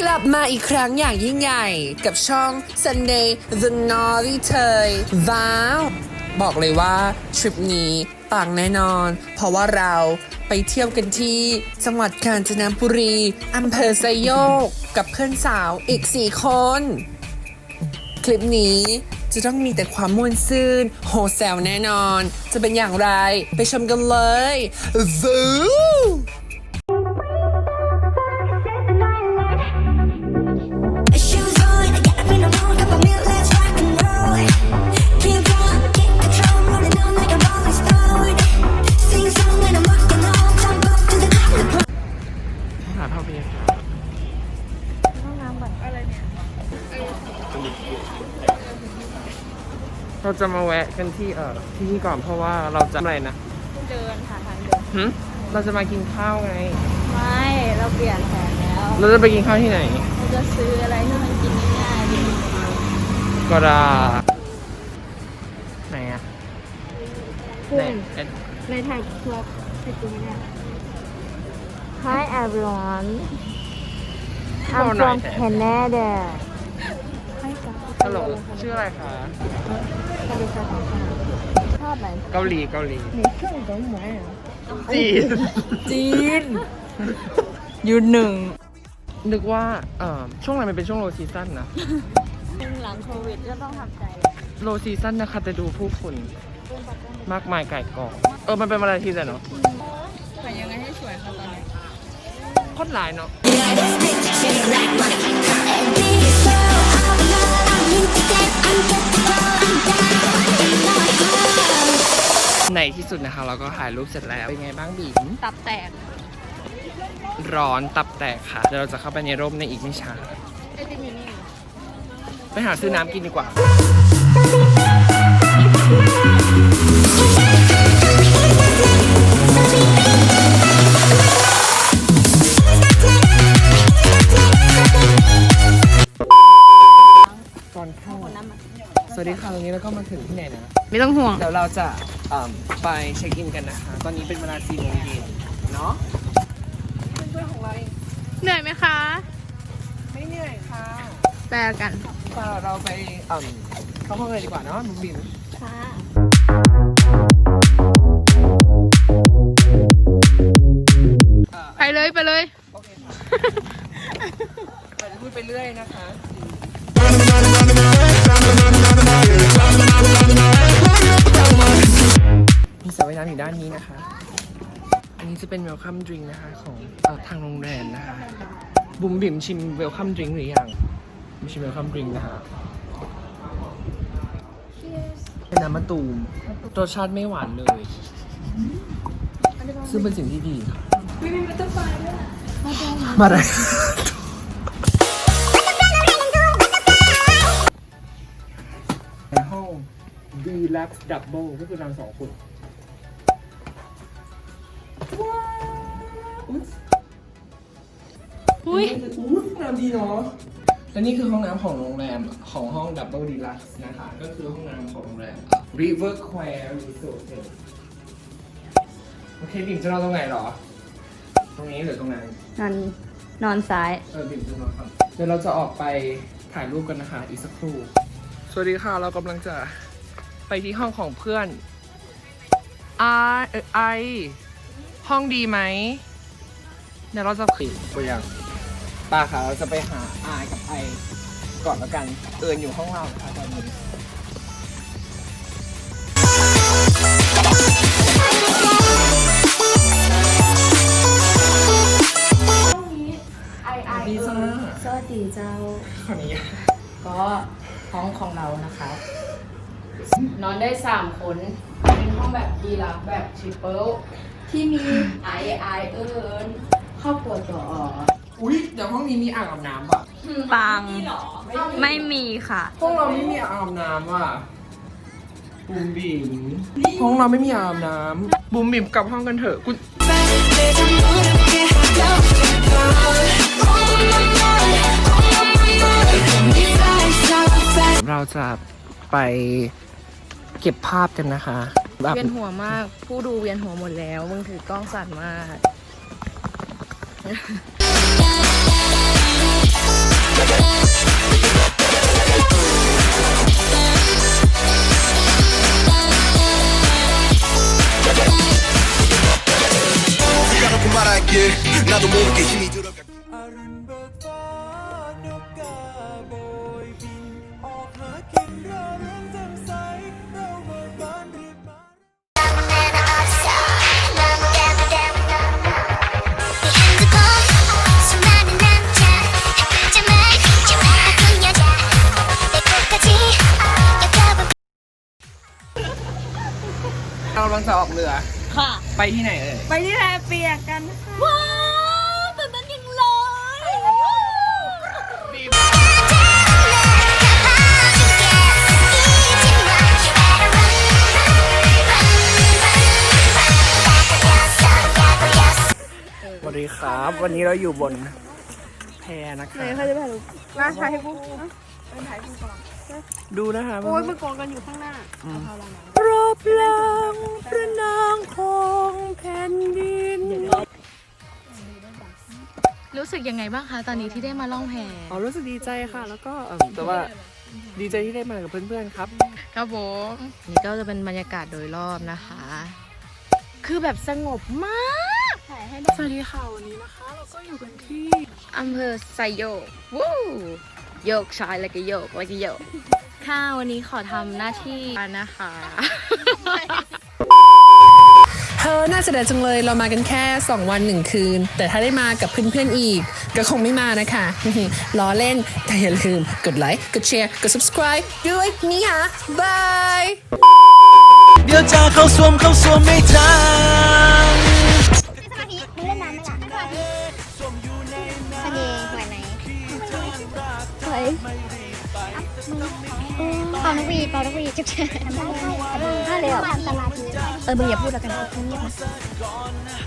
กลับมาอีกครั้งอย่างยิ่งใหญ่ กับช่อง Sunday The Naughty เ y ว้าว บอกเลยว่า ทริปนี้ปังแน่นอน เพราะว่าเราไปเที่ยวกันที่จังหวัดกาญจนบุรีอำเภอไซโยก กับเพื่อนสาวอีก 4 คน คลิปนี้จะต้องมีแต่ความม่วนซื่นโฮแซลแน่นอน จะเป็นอย่างไรไปชมกันเลยวู จะมาแวะกันที่เอ่อที่นี่ก่อนเพราะว่าเราจะอะไรนะเดินหาทางเดินหึเราจะมากินข้าวไง ไม่เราเปลี่ยนแผนแล้วเราจะไปกินข้าวที่ไหน เราจะซื้ออะไรที่มันกินง่ายๆดีก็ได้ไหนอะกุ้ไหนงเอ็ด ในไทยทัวร์ไทยกุ้งเนี่ย Hi everyone บอกหน่อยแทน Canada ฮัลโหลชื่ออะไรคะ ชอบไหน เกาหลีเกาหลี 你看懂没有 จีน จีนยืนหนึ่ง นึกว่าเอ่อช่วงไหนมันเป็นช่วงโลซีซั่นนะ ช่วงหลังโควิดก็ต้องทำใจ โลซีซั่นนะคะแต่ดูผู้คนมากมายไก่กองเออมันเป็นวันอาทิตย์อะเนาะ แต่ยังไงให้สวยคะตอนนี้ โคตรหลายเนาะ ในที่สุดนะคะ เราก็ถ่ายรูปเสร็จแล้ว เป็นไงบ้างบีมตับแตก ร้อนตับแตกค่ะเดี๋ยวเราจะเข้าไปในร่มในอีกไม่ช้าไอติมอยู่นี่ไปหาซื้อน้ำกินดีกว่าตอนเข้าสวัสดีค่ะตรงนี้เราก็มาถึงที่ไหนนะ ไม่ต้องห่วง เดี๋ยวเราจะเอิ่มไปเช็คอินกันนะคะ ตอนนี้เป็นเวลา4โมงเย็นเนาะเพื่อนๆของเราเองเหนื่อยไหมคะ ไม่เหนื่อยค่ะแปลกัน ป่าเราไปเอิ่มเข้าห้องเลยดีกว่าเนาะบุ๋มบิ๋มค่ะเอ่อไปเลยไปเลย โอเคค่ะเราจะพูดไปเรื่อยนะคะมีสระว่าย น้ำอยู่ด้านนี้นะคะ อันนี้จะเป็น welcome drink นะคะของเอ่อทางโรงแรมนะคะ บุ๋มบิ๋มชิม welcome drink หรือยังไม่ชิม welcome drink นะคะเป็นน้ำมะตูมรสชาติไม่หวานเลย ซึ่งเป็นสิ่งที่ดีค่ะมาเลยในห้อง Deluxe Double ก็คือเราสองคน อุ้ยอู้น้ำดีเนาะและนี่คือห้องน้ำของโรงแรมของห้อง Double Deluxe นะคะ ก็คือห้องน้ำของโรงแรม River Square Resort โอเคบิ่มจะนอนตรงไหนเหรอ ตรงนี้หรือตรงนั้น นอนนอนซ้าย เออบิ่มจะนอนครับเดี๋ยวเราจะออกไปถ่ายรูปกันนะคะ อีกสักครู่ สวัสดีค่ะ เรากำลังจะไปที่ห้องของเพื่อนไอเออไอห้องดีไหมเดี๋ยวเราจะปิดตัวอย่าง ป้าค่ะเราจะไปหาไอกับไอก่อนแล้วกัน เอิญอยู่ห้องเราค่ะตอนนี้ดีจ้าสวัสดีเจ้า ขออนุญาตก็ห้องของเรานะคะ นอนได้ 3 คน เป็นห้องแบบดีลักซ์แบบทริปเปิลที่มีไอไอเอิญครอบครัวตัวอ่อ อุ๊ยเดี๋ยวห้องนี้มีอ่างอาบน้ำป่ะ ปังไม่มีค่ะ ห้องเราไม่มีอ่างอาบน้ำว่ะบุมบิมห้องเราไม่มีอ่างอาบน้ำบุมบิมกลับห้องกันเถอะกู เราจะไปเก็บภาพกันนะคะแบบเวียนหัวมาก ผู้ดูเวียนหัวหมดแล้ว มึงถือกล้องสั่นมาก 나도 모르게 힘이 들어. ำลังจะออกเรือ ค่ะ ไปที่ไหนเอ่ยไปที่แพเปียกกันค่ะ ว้าวตื่นเต้นจริงเลย สวัสดีครับ วันนี้เราอยู่บนแพนะคะไหนเขาจะถ่ายรูปมาถ่ายให้ปุ๊บเป็นถ่ายปุ๊บก่อนดูนะคะโอ้ยมันกองกันอยู่ข้างหน้า รอ สึกยังไงบ้างคะตอนนี้ที่ได้มาล่องแพอ๋อรู้สึกดีใจค่ะ แล้วก็เอิ่มแต่ว่าดีใจที่ได้มากับเพื่อนๆครับ ครับผมนี่ก็จะเป็นบรรยากาศโดยรอบนะคะ คือแบบสงบมากสวัสดีค่ะวันนี้นะคะ เราก็อยู่กันที่อำเภอไซโยกวู้โยกชายแล้วก็โยกแล้วก็โยกค่ะวันนี้ขอทำหน้าที่นะคะ เธอน่าจะเด็ดจังเลยเรามากันแค่ 2 วัน 1 คืน แต่ถ้าได้มากับเพื่อนๆอีก ก็คงไม่มานะคะล้อเล่นแต่อย่าลืมกดไลค์กดแชร์กด subscribe ด้วยนี่ค่ะบายเดี๋ยวจะเข้าสวมเข้าสวมไม่ทันสมาธิมึงเล่นน้ำไหมล่ะสมาธิเสน่ห์หวยไหนหวย เป่านกหวีดเป่านกหวีดจุ๊บเชื่อถ้าเลยอะสมาธิเออมึงอย่าพูดแล้วกันเงียบนะ